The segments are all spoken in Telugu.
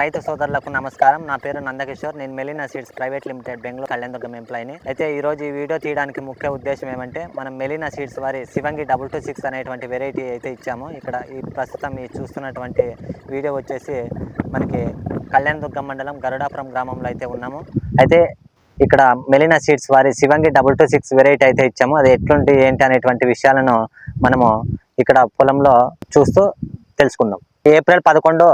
రైతు సోదరులకు నమస్కారం. నా పేరు నందకిషోర్. నేను Melina seeds private limited Bengaluru Kalyanadurgam ఎంప్లాయీని. అయితే ఈ రోజు ఈ వీడియో తీయడానికి ముఖ్య ఉద్దేశం ఏమంటే మనం మెలినా సీడ్స్ వారి శివంగి డబుల్ టూ సిక్స్ అనేటువంటి వెరైటీ అయితే ఇచ్చాము. ఇక్కడ ఈ ప్రస్తుతం ఈ చూస్తున్నటువంటి వీడియో వచ్చేసి మనకి కళ్యాణదుర్గం మండలం గరుడాపురం గ్రామంలో అయితే ఉన్నాము. అయితే ఇక్కడ మెలినా సీడ్స్ వారి Shivangi double two six variety అయితే ఇచ్చాము. అది ఎట్లుంటి ఏంటి అనేటువంటి విషయాలను మనము ఇక్కడ పొలంలో చూస్తూ తెలుసుకుందాం. ఏప్రిల్ పదకొండు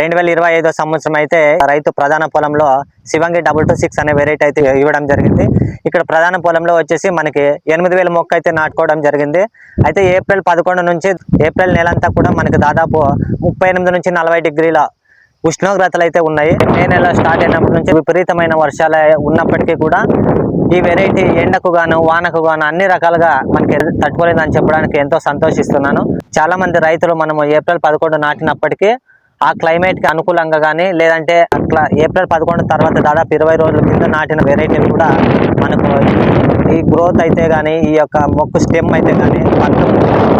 రెండు వేల ఇరవై ఐదో సంవత్సరం అయితే రైతు ప్రధాన పొలంలో శివంగి డబుల్ టూ సిక్స్ అనే వెరైటీ అయితే ఇవ్వడం జరిగింది. ఇక్కడ ప్రధాన పొలంలో వచ్చేసి మనకి ఎనిమిది వేల మొక్క అయితే నాటుకోవడం జరిగింది. అయితే ఏప్రిల్ పదకొండు నుంచి ఏప్రిల్ నెలంతా కూడా మనకి దాదాపు ముప్పై ఎనిమిది నుంచి నలభై డిగ్రీల ఉష్ణోగ్రతలు అయితే ఉన్నాయి. మే నెల స్టార్ట్ అయినప్పటి నుంచి విపరీతమైన వర్షాలు ఉన్నప్పటికీ కూడా ఈ వెరైటీ ఎండకు గాను వానకు గాను అన్ని రకాలుగా మనకి తట్టుకోలేదని చెప్పడానికి ఎంతో సంతోషిస్తున్నాను. చాలా మంది రైతులు మనము ఏప్రిల్ పదకొండు నాటినప్పటికీ ఆ క్లైమేట్కి అనుకూలంగా కానీ లేదంటే అట్లా ఏప్రిల్ పదకొండు తర్వాత దాదాపు ఇరవై రోజుల కింద నాటిన వెరైటీలు కూడా మనకు ఈ గ్రోత్ అయితే కానీ ఈ యొక్క మొక్కు స్టెమ్ అయితే కానీ పంట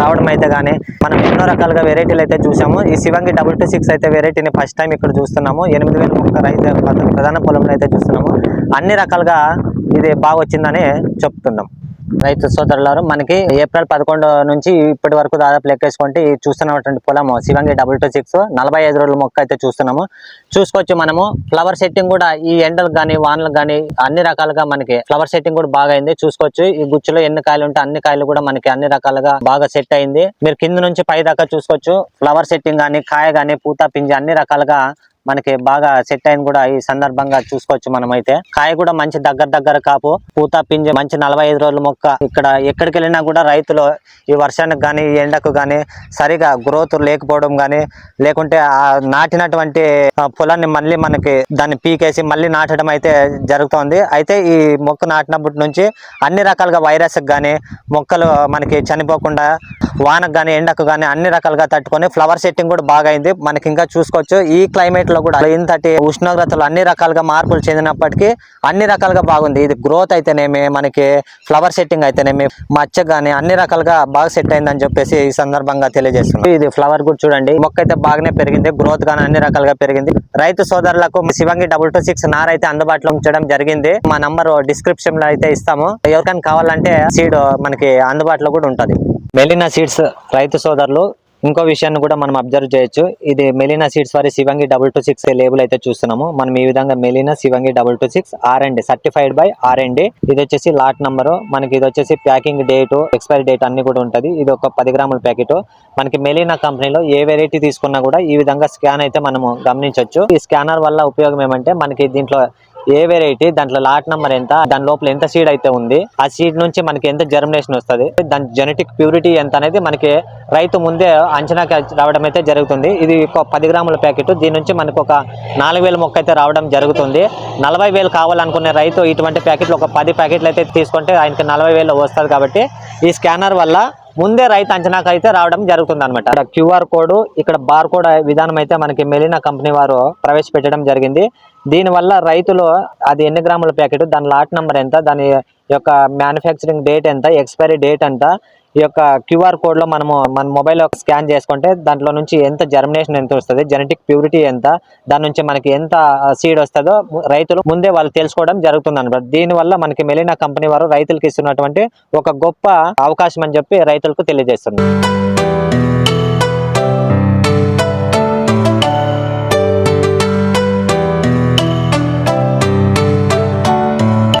రావడం అయితే కానీ మనం ఎన్నో రకాలుగా వెరైటీలు అయితే చూసాము. ఈ శివంగి డబుల్ టూ సిక్స్ అయితే వెరైటీని ఫస్ట్ టైం ఇక్కడ చూస్తున్నాము. ఎనిమిది వేల మొక్క రైతు ప్రధాన పొలంలో అయితే చూస్తున్నాము. అన్ని రకాలుగా ఇది బాగా వచ్చిందని చెప్తున్నాం. రైతు సోదరులారు మనకి ఏప్రిల్ పదకొండు నుంచి ఇప్పటి వరకు దాదాపు లెక్కేసుకుంటే ఈ చూస్తున్నటువంటి పొలము శివంగి డబుల్ టూ సిక్స్ నలభై ఐదు రోజుల మొక్క అయితే చూస్తున్నాము. చూసుకోవచ్చు మనము ఫ్లవర్ సెట్టింగ్ కూడా ఈ ఎండలకు కానీ వానలకు కానీ అన్ని రకాలుగా మనకి ఫ్లవర్ సెట్టింగ్ కూడా బాగా అయింది. చూసుకోవచ్చు ఈ గుచ్చులో ఎన్ని కాయలు ఉంటే అన్ని కాయలు కూడా మనకి అన్ని రకాలుగా బాగా సెట్ అయింది. మీరు కింద నుంచి పై దాకా చూసుకోవచ్చు ఫ్లవర్ సెట్టింగ్ కానీ కాయ కానీ పూత పింజ అన్ని రకాలుగా మనకి బాగా సెట్ అయిన కూడా ఈ సందర్భంగా చూసుకోవచ్చు మనం అయితే కాయ కూడా మంచి దగ్గర దగ్గర కాపు. పూత పింజ మంచి నలభై ఐదు రోజుల మొక్క. ఇక్కడ ఎక్కడికి వెళ్ళినా కూడా రైతులు ఈ వర్షానికి కానీ ఈ ఎండకు కానీ సరిగా గ్రోత్ లేకపోవడం కానీ లేకుంటే ఆ నాటినటువంటి పొలాన్ని మళ్ళీ మనకి దాన్ని పీకేసి మళ్ళీ నాటడం అయితే జరుగుతోంది. అయితే ఈ మొక్క నాటినప్పటి నుంచి అన్ని రకాలుగా వైరస్ కానీ మొక్కలు మనకి చనిపోకుండా వానకు కానీ ఎండకు కానీ అన్ని రకాలుగా తట్టుకొని ఫ్లవర్ సెట్టింగ్ కూడా బాగా అయింది. మనకి ఇంకా చూసుకోవచ్చు. ఈ క్లైమేట్ లో కూడా ఇంతటి ఉష్ణోగ్రతలు అన్ని రకాలుగా మార్పులు చెందినప్పటికీ అన్ని రకాలుగా బాగుంది. ఇది గ్రోత్ అయితేనేమి మనకి ఫ్లవర్ సెట్టింగ్ అయితేనేమి మచ్చ కానీ అన్ని రకాలుగా బాగా సెట్ అయిందని చెప్పేసి ఈ సందర్భంగా తెలియజేస్తున్నాం. ఇది ఫ్లవర్ కూడా చూడండి. మొక్క అయితే బాగానే పెరిగింది గ్రోత్ కానీ అన్ని రకాలుగా పెరిగింది. రైతు సోదరులకు శివంగి డబుల్ టూ సిక్స్ నార్ అయితే అందుబాటులో ఉంచడం జరిగింది. మా నంబర్ డిస్క్రిప్షన్లో అయితే ఇస్తాము. ఎవరికైనా కావాలంటే సీడ్ మనకి అందుబాటులో కూడా ఉంటది. మెలినా సీడ్స్ రైతు సోదరులు ఇంకో విషయాన్ని కూడా మనం అబ్జర్వ్ చేయొచ్చు. ఇది మెలినా సీడ్స్ వారి Shivangi double two six label అయితే చూస్తున్నాము. మనం ఈ విధంగా Melina Shivangi double two six R and certified by R and ఇది వచ్చేసి లాట్ నంబర్ మనకి ఇది వచ్చేసి ప్యాకింగ్ డేట్ ఎక్స్పైరీ డేట్ అన్ని కూడా ఉంటుంది. ఇది ఒక పది గ్రాముల ప్యాకెట్ మనకి మెలినా కంపెనీలో ఏ వెరైటీ తీసుకున్నా కూడా ఈ విధంగా స్కాన్ అయితే మనము గమనించవచ్చు ఈ స్కానర్ వల్ల ఉపయోగం ఏమంటే మనకి దీంట్లో ఏ వెరైటీ దాంట్లో లాట్ నంబర్ ఎంత దాని లోపల ఎంత సీడ్ అయితే ఉంది ఆ సీడ్ నుంచి మనకి ఎంత జర్మినేషన్ వస్తుంది దాని జెనెటిక్ ప్యూరిటీ ఎంత అనేది మనకి రైతు ముందే అంచనాకి రావడం అయితే జరుగుతుంది. ఇది ఒక పది గ్రాముల ప్యాకెట్ దీని నుంచి మనకు ఒక నాలుగు వేల మొక్క అయితే రావడం జరుగుతుంది. నలభై వేలు కావాలనుకునే రైతు ఇటువంటి ప్యాకెట్లు ఒక పది ప్యాకెట్లు అయితే తీసుకుంటే ఆయనకి నలభై వేలు వస్తుంది కాబట్టి ఈ స్కానర్ వల్ల ముందే రైతు అంచనాకు అయితే రావడం జరుగుతుంది అనమాట క్యూఆర్ కోడ్ ఇక్కడ బార్ కోడ్ విధానం అయితే మనకి మెలినా కంపెనీ వారు ప్రవేశపెట్టడం జరిగింది. దీనివల్ల రైతులు అది ఎన్ని గ్రాముల ప్యాకెట్ దాని లాట్ నెంబర్ ఎంత దాని యొక్క మ్యానుఫ్యాక్చరింగ్ డేట్ ఎంత ఎక్స్పైరీ డేట్ ఎంత ఈ యొక్క క్యూఆర్ కోడ్లో మనము మన మొబైల్ స్కాన్ చేసుకుంటే దాంట్లో నుంచి ఎంత జర్మినేషన్ ఎంత వస్తుంది జెనెటిక్ ప్యూరిటీ ఎంత దాని నుంచి మనకి ఎంత సీడ్ వస్తుందో రైతులు ముందే వాళ్ళు తెలుసుకోవడం జరుగుతుంది అనమాట. దీనివల్ల మనకి మెలినా కంపెనీ వారు రైతులకు ఇస్తున్నటువంటి ఒక గొప్ప అవకాశం అని చెప్పి రైతులకు తెలియజేస్తున్నారు.